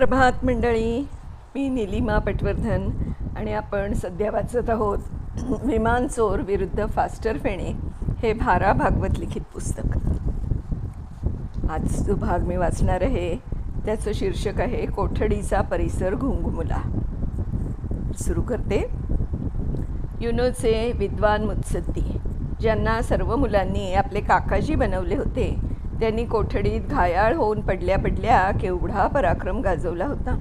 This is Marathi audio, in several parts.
सुप्रभात मंडळी मी निलिमा पटवर्धन आणि आपण सध्या वाचत आहोत विमान चोर विरुद्ध फास्टर फेणे हे भारा भागवत लिखित पुस्तक. आज जो भाग मी वाचणार आहे त्याचं शीर्षक आहे कोठडीचा परिसर घुंगमुला. सुरू करते. युनोचे विद्वान मुत्सद्दी ज्यांना सर्व मुलांनी आपले काकाजी बनवले होते त्यांनी कोठडीत घायाळ होऊन पडल्या पडल्या केवढा पराक्रम गाजवला होता.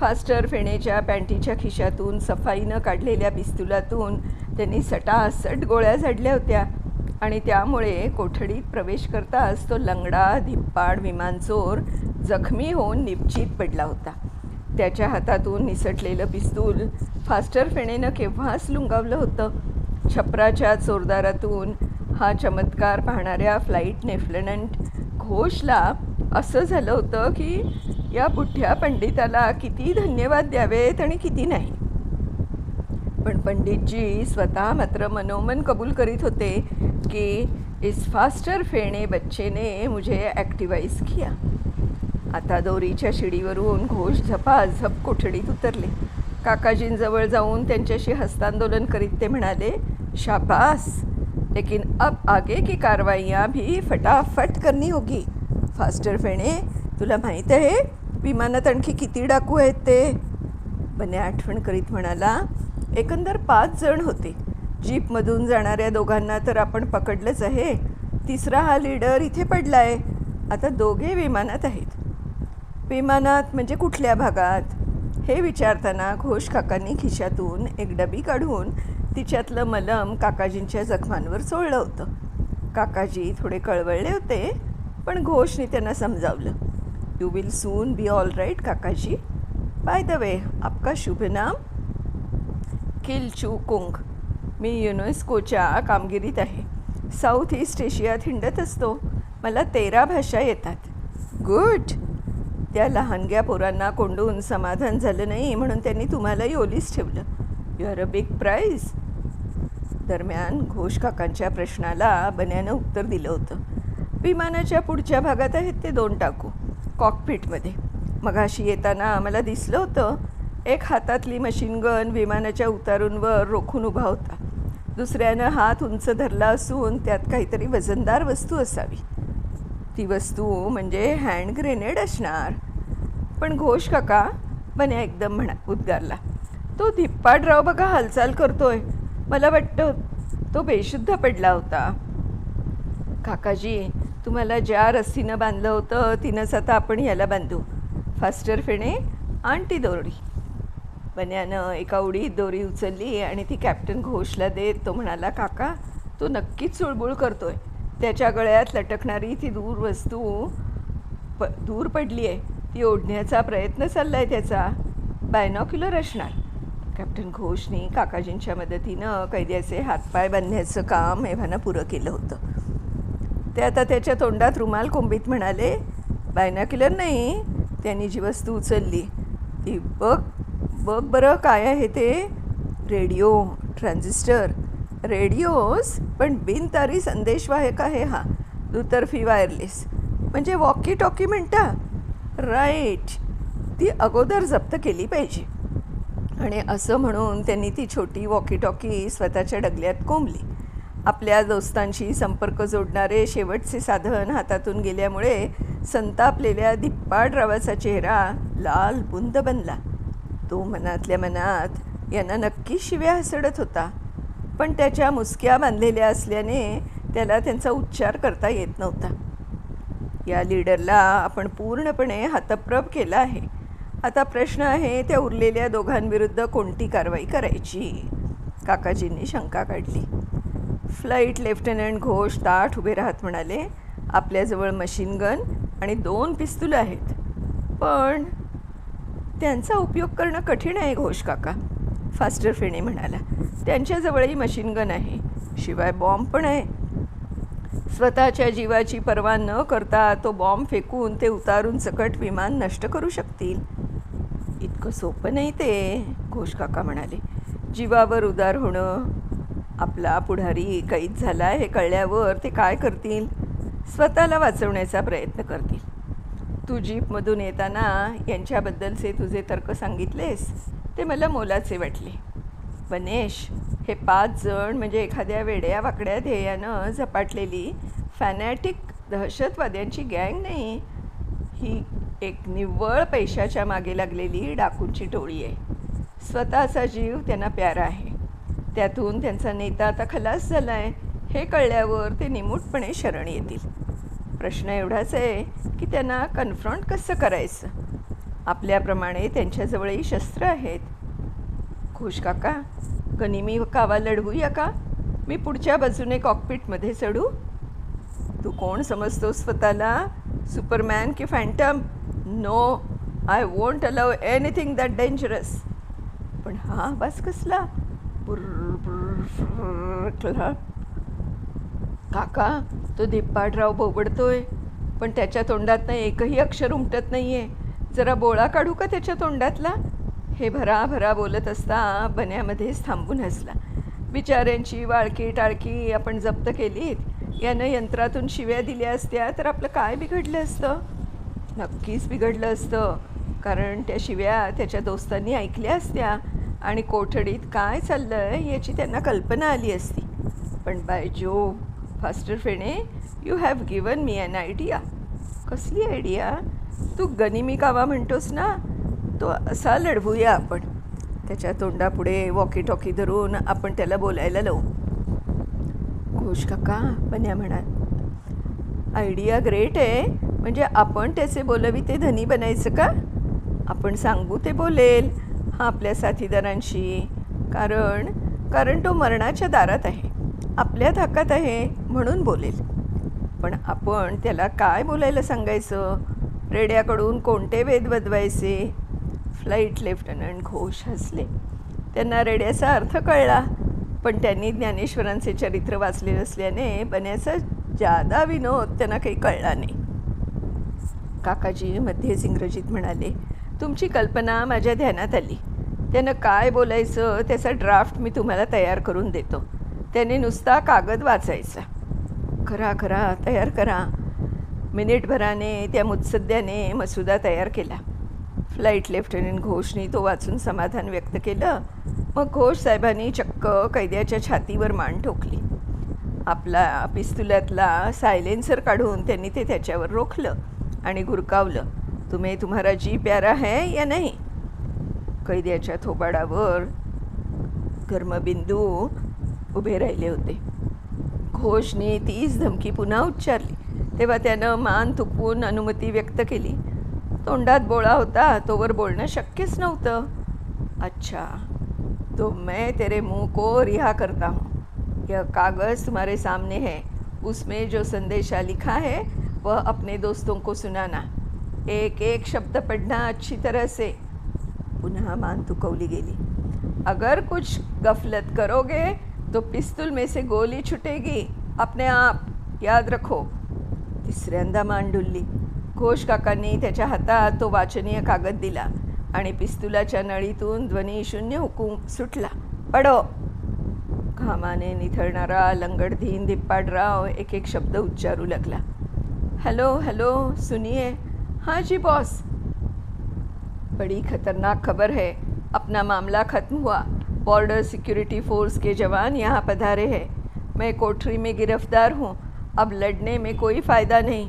फास्टर फेणेच्या पॅन्टीच्या खिशातून सफाईनं काढलेल्या पिस्तुलातून त्यांनी सटासट गोळ्या झाडल्या होत्या आणि त्यामुळे कोठडीत प्रवेश करताच तो लंगडा धिप्पाड विमानचोर जखमी होऊन निपचित पडला होता. त्याच्या हातातून निसटलेलं पिस्तूल फास्टर फेणेनं केव्हाच लुंगावलं होतं? छपराच्या चोरदारातून हा चमत्कार पाहणाऱ्या फ्लाईट लेफ्टनंट घोषला असं झालं होतं की या बुठ्या पंडिताला किती धन्यवाद द्यावेत आणि किती नाही. पण पंडितजी स्वतः मात्र मनोमन कबूल करीत होते की इस फास्टर फेणे बच्चेने मुझे ॲक्टिवाईज किया. आता दोरीच्या शिडीवरून घोष झपाझप कोठडीत उतरले. काकाजींजवळ जाऊन त्यांच्याशी हस्तांदोलन करीत ते म्हणाले शाबास! लेकिन अब आगे की कारवाईयाँ भी फटाफट करनी होगी। फास्टर फेणे तुला माहीत आहे विमानात आणखी किती डाकू आहेत ते? बने आठवण करीत म्हणाला एकंदर पाच जण होते. जीपमधून जाणाऱ्या दोघांना तर आपण पकडलंच आहे. तिसरा हा लीडर इथे पडला आहे आता दोघे विमानात आहेत. विमानात म्हणजे कुठल्या भागात? हे विचारताना घोष काकांनी खिशातून एक डबी काढून तिच्यातलं मलम काकाजींच्या जखमांवर चोळलं होतं. काकाजी थोडे कळवळले होते पण घोषने त्यांना समजावलं. You will soon be all right काकाजी. बाय द वे आपका शुभ नाम किल चू कुंग मी युनेस्कोच्या कामगिरीत आहे. साऊथ ईस्ट एशियात हिंडत असतो. मला तेरा भाषा येतात. गुड. त्या लहानग्या पोरांना कोंडून समाधान झालं नाही म्हणून त्यांनी तुम्हालाही ओलीस ठेवलं. You are a big prize दरम्यान घोष काकांच्या प्रश्नाला बन्यानं उत्तर दिलं होतं. विमानाच्या पुढच्या भागात आहेत ते दोन टाकू कॉकपिटमध्ये. मगाशी येताना मला दिसलं होतं एक हातातली मशीन गन विमानाच्या उतारूंवर रोखून उभा होता. दुसऱ्यानं हात उंच धरला असून त्यात काहीतरी वजनदार वस्तू असावी. ती वस्तू म्हणजे हँड ग्रेनेड असणार. पण घोष काका बन्या एकदम म्हणा उद्गारला. तो धिप्पाडराव बघा हालचाल करतोय. मला वाटतं तो बेशुद्ध पडला होता. काकाजी तुम्हाला ज्या रस्सीनं बांधलं होतं तिनंच आता आपण याला बांधू. फास्टर फेणे आंटी ती दोरी बन्यानं एका उडीत दोरी उचलली आणि ती कॅप्टन घोषला देत तो म्हणाला काका तो नक्कीच चुळबुळ करतोय. त्याच्या गळ्यात लटकणारी ती दूर वस्तू प दूर पडली आहे ती ओढण्याचा प्रयत्न चालला आहे त्याचा. बायनॉक्युलर असणार. कॅप्टन घोषनी काकाजींच्या मदतीनं कैद्याचे हातपाय बांधण्याचं काम एव्हाना पुरं केलं होतं. ते आता त्याच्या तोंडात रुमाल कोंबीत म्हणाले बायनॉक्युलर नाही त्यांनी जी वस्तू उचलली. ती बघ बघ बरं काय आहे ते. रेडिओ ट्रान्झिस्टर रेडिओस पण बिनतारी संदेशवाहक आहे हा. दुतर्फी वायरलेस म्हणजे वॉकी टॉकी म्हणता. राईट. ती अगोदर जप्त केली पाहिजे. आणि असं म्हणून त्यांनी ती छोटी वॉकी टॉकी स्वतःच्या डगल्यात कोंबली. आपल्या दोस्तांशी संपर्क जोडणारे शेवटचे साधन हातातून गेल्यामुळे संतापलेल्या दिप्पाड रावाचा चेहरा लाल बुंद बनला. तो मनातल्या मनात यांना नक्की शिव्या हसडत होता. पण त्याच्या मुसक्या बांधलेल्या असल्याने त्याला त्यांचा उच्चार करता येत नव्हता. या लीडरला आपण पूर्णपणे हातप्रप केला आहे. आता प्रश्न आहे त्या उरलेल्या दोघांविरुद्ध कोणती कारवाई करायची? काकाजींनी शंका काढली. फ्लाईट लेफ्टनंट घोष ताठ उभे राहत म्हणाले आपल्याजवळ मशीन गन आणि दोन पिस्तूल आहेत. पण त्यांचा उपयोग करणं कठीण आहे घोष काका. फास्टर फेणे म्हणाला त्यांच्याजवळही मशीन गन आहे. शिवाय बॉम्ब पण आहे. स्वतःच्या जीवाची पर्वा न करता तो बॉम्ब फेकून ते उतारून सकट विमान नष्ट करू शकतील. इतकं सोपं नाही ते घोष काका म्हणाले. जीवावर उदार होणं आपला पुढारी कैद झाला हे कळल्यावर ते काय करतील? स्वतःला वाचवण्याचा प्रयत्न करतील. तू जीपमधून येताना यांच्याबद्दलचे तुझे तर्क सांगितलेस? ते मला मोलाचे वाटले. वनेश हे पाच जण म्हणजे एखाद्या वेड्या वाकड्या ध्येयानं झपाटलेली फॅनॅटिक दहशतवाद्यांची गँग नाही. ही एक निव्वळ पैशाच्या मागे लागलेली डाकूंची टोळी आहे. स्वतःचा जीव त्यांना प्यारा आहे. त्यातून त्यांचा नेता आता खलास झाला आहे हे कळल्यावर ते निमूटपणे शरण येतील. प्रश्न एवढाच आहे की त्यांना कन्फ्रंट कसं करायचं? आपल्याप्रमाणे त्यांच्याजवळही शस्त्र आहेत. खुश काका गनिमी कावा लढवूया का? मी पुढच्या बाजूने कॉकपिटमध्ये चढू? तू कोण समजतो स्वतःला? सुपरमॅन की Phantom? No I won't allow anything that dangerous पण हा आवाज कसला? काका तो दिप्पाडराव बोबडतोय. पण त्याच्या तोंडातनं एकही अक्षर उमटत नाही आहे जरा बोळा काढू का त्याच्या तोंडातला? हे भरा भरा बोलत असता बन्यामध्येच थांबून हसला. बिचाऱ्यांची वाळकी टाळकी आपण जप्त केलीत. यानं यंत्रातून शिव्या दिल्या असत्या तर आपलं काय बिघडलं असतं? नक्कीच बिघडलं असतं. कारण त्या शिव्या त्याच्या दोस्तांनी ऐकल्या असत्या. आणि कोठडीत काय चाललं आहे याची त्यांना कल्पना आली असती. पण by Jove Faster Fene you have given me an idea कसली आयडिया तू गनिमी कावा म्हणतोस ना? तो असा लढवूया आपण. त्याच्या तोंडापुढे वॉकी टॉकी धरून आपण त्याला बोलायला लावू. घोष काका बन्या म्हणाल. आयडिया ग्रेट आहे. म्हणजे आपण त्याचे बोलवी ते धनी बनायचं का? आपण सांगू ते बोलेल हा आपल्या साथीदारांशी. कारण कारण तो मरणाच्या दारात आहे. आपल्या धाकात आहे म्हणून बोलेल. पण आपण त्याला काय बोलायला सांगायचं? रेड्याकडून कोणते वेद बदवायचे? फ्लाईट लेफ्टनंट घोष हसले. त्यांना रेड्याचा अर्थ कळला. पण त्यांनी ज्ञानेश्वरांचे चरित्र वाचले नसल्याने बन्याचा जादा विनोद त्यांना काही कळला नाही. काकाजी मध्येच इंग्रजीत म्हणाले तुमची कल्पना माझ्या ध्यानात आली. त्यानं काय बोलायचं त्याचा ड्राफ्ट मी तुम्हाला तयार करून देतो. त्याने नुसता कागद वाचायचा. करा करा तयार करा. मिनिटभराने त्या मुत्सद्याने मसुदा तयार केला. फ्लाईट लेफ्टनंट घोषनी तो वाचून समाधान व्यक्त केलं. मग घोष साहेबांनी चक्क कैद्याच्या छातीवर मान ठोकली. आपला पिस्तुलातला सायलेन्सर काढून त्यांनी ते त्याच्यावर रोखलं. आणि गुरकावलं तुम्ही तुम्हारा जी प्यारा है या नाही? कैद्याच्या थोबाडावर कर्मबिंदू उभे राहिले होते. घोषने तीच धमकी पुन्हा उच्चारली. तेव्हा त्यानं मान तुकवून अनुमती व्यक्त केली. तोंडात बोळा होता तोवर बोलणं शक्यच नव्हतं. अच्छा तो मैं तेरे मुंह को रिहा करता हूँ. यह कागज़ तुम्हारे सामने है. उसमें जो संदेशा लिखा है वह अपने दोस्तों को सुनाना। एक एक शब्द पढ़ना अच्छी तरह से। पुनः मान तुकवली गेली। अगर कुछ गफलत करोगे तो पिस्तूल में से गोली छुटेगी। अपने आप याद रखो। तिसऱ्यांदा मान घोष काकांनी त्याच्या हातात तो वाचनीय कागद दिला आणि पिस्तुलाच्या नळीतून ध्वनी शून्य हुकूम सुटला. पडो! घामाने निथळणारा लंगडधीन दिप्पाडराव एक एक शब्द उच्चारू लागला. हॅलो हॅलो, सुनिए। हाँ जी, बॉस। बड़ी खतरनाक खबर है। अपना मामला खत्म हुआ। बॉर्डर सिक्योरिटी फोर्स के जवान यहाँ पधारे हैं। मैं कोठरी में गिरफ़्तार हूँ। अब लड़ने में कोई फ़ायदा नहीं।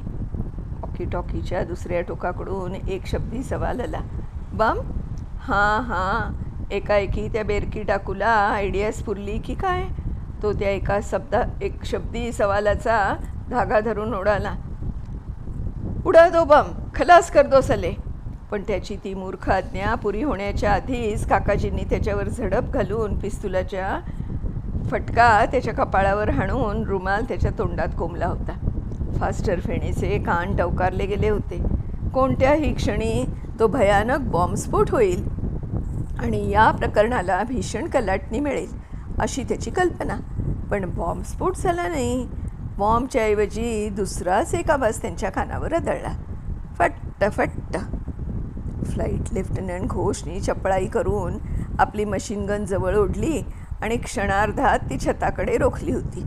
टॉकी टॉकीच्या दुसऱ्या टोकाकडून एक शब्दी सवाल आला बम? हाँ हाँ। एकाएकी त्या बेरकी टाकूला आयडिया स्फुरली की काय? तो त्या एका शब्दा एक शब्दी सवालाचा धागा धरून उडाला उडा दो बम खलास कर दो सले. पण त्याची ती मूर्ख आज्ञा पुरी होण्याच्या आधीच काकाजींनी त्याच्यावर झडप घालून पिस्तुलाच्या फटका त्याच्या कपाळावर हाणून रुमाल त्याच्या तोंडात कोंबला होता. फास्टर फेणीचे कान टवकारले गेले होते. कोणत्याही क्षणी तो भयानक बॉम्बस्फोट होईल आणि या प्रकरणाला भीषण कलाटणी मिळेल अशी त्याची कल्पना. पण बॉम्बस्फोट झाला नाही बॉम्बच्या ऐवजी दुसराच एक आवाज त्यांच्या कानावर आदळला. फट्ट फट्ट फ्लाईट लेफ्टनंट घोषनी चपळाई करून आपली मशीन गन जवळ ओढली आणि क्षणार्धात ती छताकडे रोखली होती.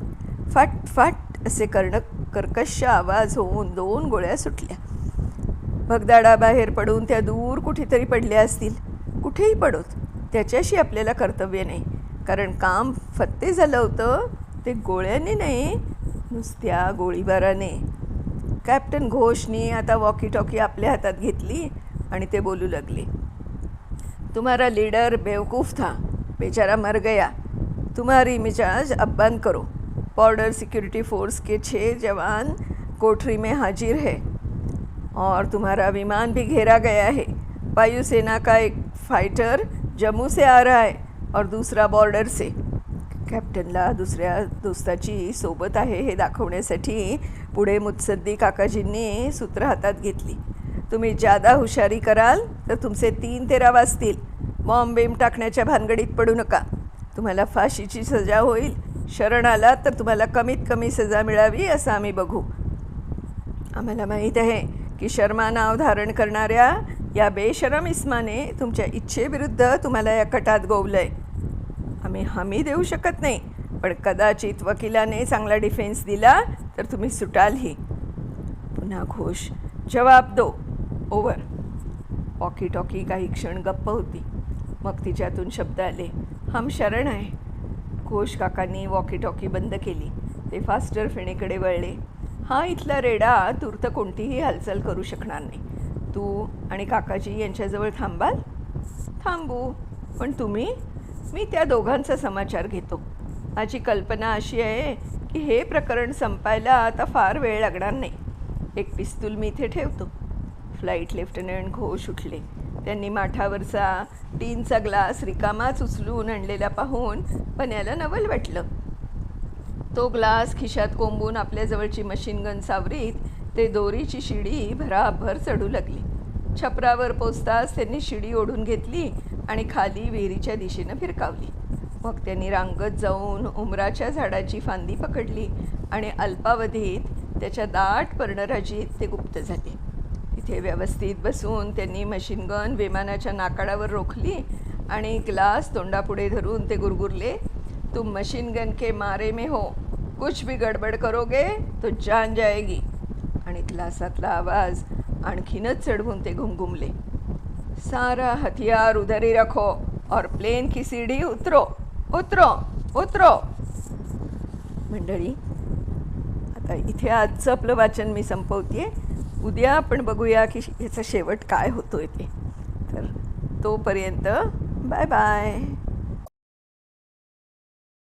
फट फट असे कर्ण कर्कश आवाज होऊन दोन गोळ्या सुटल्या. भगदाडाबाहेर पडून त्या दूर कुठेतरी पडल्या असतील. कुठेही पडोत त्याच्याशी आपल्याला कर्तव्य नाही. कारण काम फत्ते झालं होतं ते गोळ्याने नाही नुसत्या गोळीबाराने. कॅप्टन घोषनी आता वॉकी टॉकी आपल्या हातात घेतली आणि ते बोलू लागले. तुम्हारा लीडर बेवकूफ़ था. बेचारा मर गया. तुम्हारी मिजाज अब बंद करो. बॉर्डर सिक्योरिटी फोर्स के छः जवान कोठरी में हाजिर है. और तुम्हारा विमान भी घेरा गया है. वायुसेना का एक फाइटर जम्मू से आ रहा है और दूसरा बॉर्डर से. कॅप्टनला दुसऱ्या दोस्ताची सोबत आहे हे दाखवण्यासाठी पुढे मुत्सद्दी काकाजींनी सूत्र हातात घेतली. तुम्ही जादा हुशारी कराल तर तुमचे तीन तेरा वाजतील. बॉम्बेम टाकण्याच्या भानगडीत पडू नका. तुम्हाला फाशीची सजा होईल. शरण आलात तर तुम्हाला कमीत कमी सजा मिळावी असं आम्ही बघू. आम्हाला माहीत आहे की शर्मा नाव धारण करणाऱ्या या बेशरम इस्माने तुमच्या इच्छेविरुद्ध तुम्हाला या कटात गोवलं आहे आम्ही हमी देऊ शकत नाही. पण कदाचित वकिलाने चांगला डिफेन्स दिला तर तुम्ही सुटालही. पुन्हा घोष. जवाब दो. ओव्हर वॉकी टॉकी काही क्षण गप्प होती. मग तिच्यातून शब्द आले. हम शरण आहे. घोष काकांनी वॉकी टॉकी बंद केली. ते फास्टर फेणेकडे वळले. हा इथला रेडा तूर्त कोणतीही हालचाल करू शकणार नाही. तू आणि काकाजी यांच्याजवळ थांबाल? थांबू. पण तुम्ही मी त्या दोघांचा समाचार घेतो. माझी कल्पना अशी आहे की हे प्रकरण संपायला आता फार वेळ लागणार नाही. एक पिस्तूल मी इथे ठेवतो. फ्लाईट लेफ्टनंट घोष उठले. त्यांनी माठावरचा टीनचा ग्लास रिकामाच उचलून आणलेला पाहून पण्याला नवल वाटलं. तो ग्लास खिशात कोंबून आपल्याजवळची मशीन गन सावरीत ते दोरीची शिडी भराभर चढू लागली. छपरावर पोचताच त्यांनी शिडी ओढून घेतली आणि खाली विहिरीच्या दिशेनं फिरकावली. मग त्यांनी रांगत जाऊन उमराच्या झाडाची फांदी पकडली आणि अल्पावधीत त्याच्या दाट पर्णराजीत ते गुप्त झाले. तिथे व्यवस्थित बसून त्यांनी मशीनगन विमानाच्या नाकाडावर रोखली आणि ग्लास तोंडापुढे धरून ते गुरगुरले तुम मशीनगन के मारे में हो. कुछ भी गडबड करोगे तो जान जाएगी. आणि ग्लासातला आवाज आणखीनच चढवून ते घुमघुमले. सारा हथियार उधर ही रखो और प्लेन की सीढ़ी उतरो उतरो उतरो। मंडळी आता इथे आजचं आपलं वाचन मी संपवते उद्या आपण बघूया की याचा शेवट काय होतोय ते. तर तोपर्यंत बाय बाय.